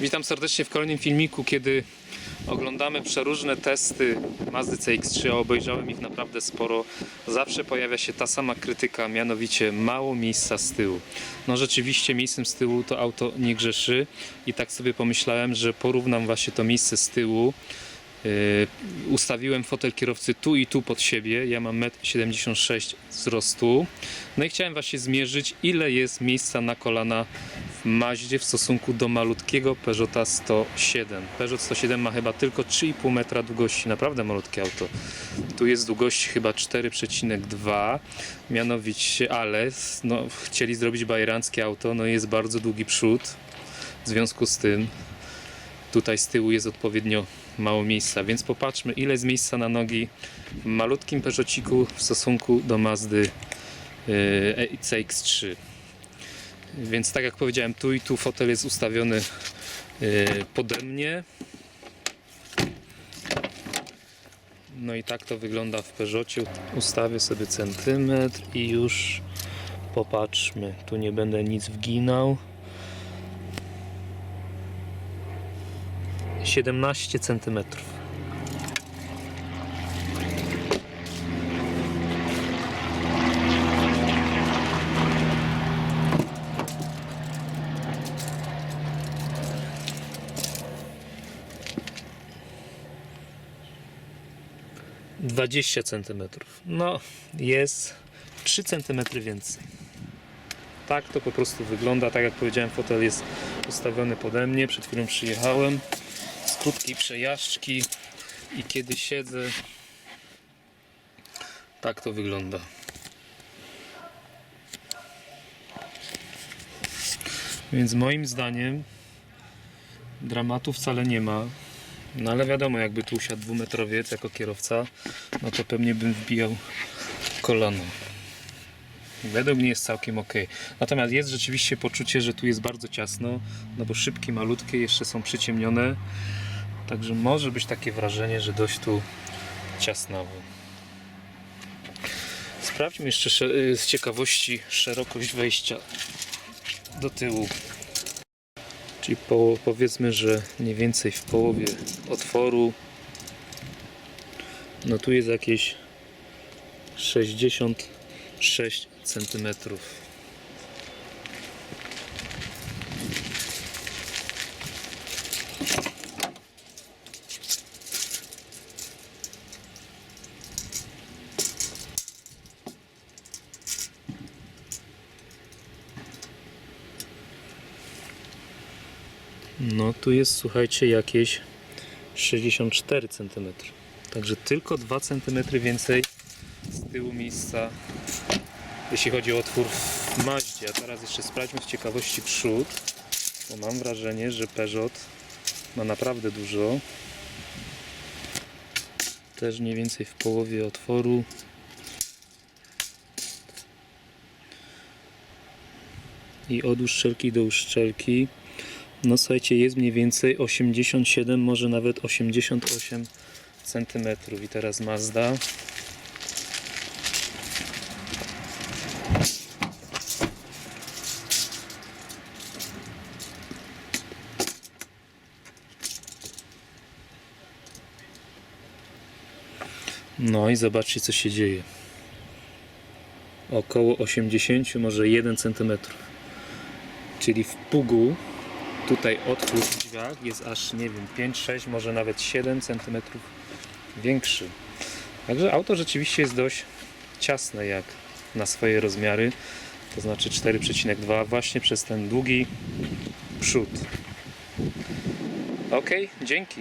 Witam serdecznie w kolejnym filmiku, kiedy oglądamy przeróżne testy Mazdy CX-3, a obejrzałem ich naprawdę sporo. Zawsze pojawia się ta sama krytyka, mianowicie mało miejsca z tyłu. No rzeczywiście miejscem z tyłu to auto nie grzeszy i tak sobie pomyślałem, że porównam właśnie to miejsce z tyłu. Yy, ustawiłem fotel kierowcy tu i tu pod siebie. Ja mam 1,76 m wzrostu. No i chciałem właśnie zmierzyć, ile jest miejsca na kolana w Maździe w stosunku do malutkiego Peugeota 107. Peugeot 107 ma chyba tylko 3,5 metra długości, naprawdę malutkie auto. Tu jest długość chyba 4,2, mianowicie, ale no, chcieli zrobić bajeranckie auto, no jest bardzo długi przód. W związku z tym tutaj z tyłu jest odpowiednio mało miejsca, więc popatrzmy ile jest miejsca na nogi w malutkim Peugeotiku w stosunku do Mazdy yy, CX-3. Więc tak jak powiedziałem, tu i tu fotel jest ustawiony yy, pode mnie. No i tak to wygląda w Peugeocie. Ustawię sobie centymetr i już popatrzmy. Tu nie będę nic wginał. 17 centymetrów. Dwadzieścia centymetrów. No, jest 3 centymetry więcej. Tak to po prostu wygląda. Tak jak powiedziałem, fotel jest ustawiony pode mnie. Przed chwilą przyjechałem z krótkiej przejażdżki i kiedy siedzę, tak to wygląda. Więc moim zdaniem dramatu wcale nie ma. No ale wiadomo, jakby tu usiadł dwumetrowiec jako kierowca, no to pewnie bym wbijał kolano. Według mnie jest całkiem ok. Natomiast jest rzeczywiście poczucie, że tu jest bardzo ciasno, no bo szybki, malutkie jeszcze są przyciemnione. Także może być takie wrażenie, że dość tu ciasnawo. Sprawdźmy jeszcze y, z ciekawości szerokość wejścia do tyłu. Czyli po, powiedzmy, że mniej więcej w połowie otworu. No tu jest jakieś 66 centymetrów. No tu jest, słuchajcie, jakieś 64 cm. Także tylko 2 cm więcej z tyłu miejsca, jeśli chodzi o otwór w Maździe. A teraz jeszcze sprawdźmy z ciekawości przód, bo mam wrażenie, że Peugeot ma naprawdę dużo. Też mniej więcej w połowie otworu. I od uszczelki do uszczelki no słuchajcie, jest mniej więcej 87, może nawet 88 cm. I teraz Mazda. No i zobaczcie co się dzieje. Około 80, może 1 cm. Czyli w pugu tutaj otwór w drzwiach jest aż nie wiem 5, 6, może nawet 7 cm większy. Także auto rzeczywiście jest dość ciasne jak na swoje rozmiary. To znaczy 4,2 właśnie przez ten długi przód. Ok, dzięki.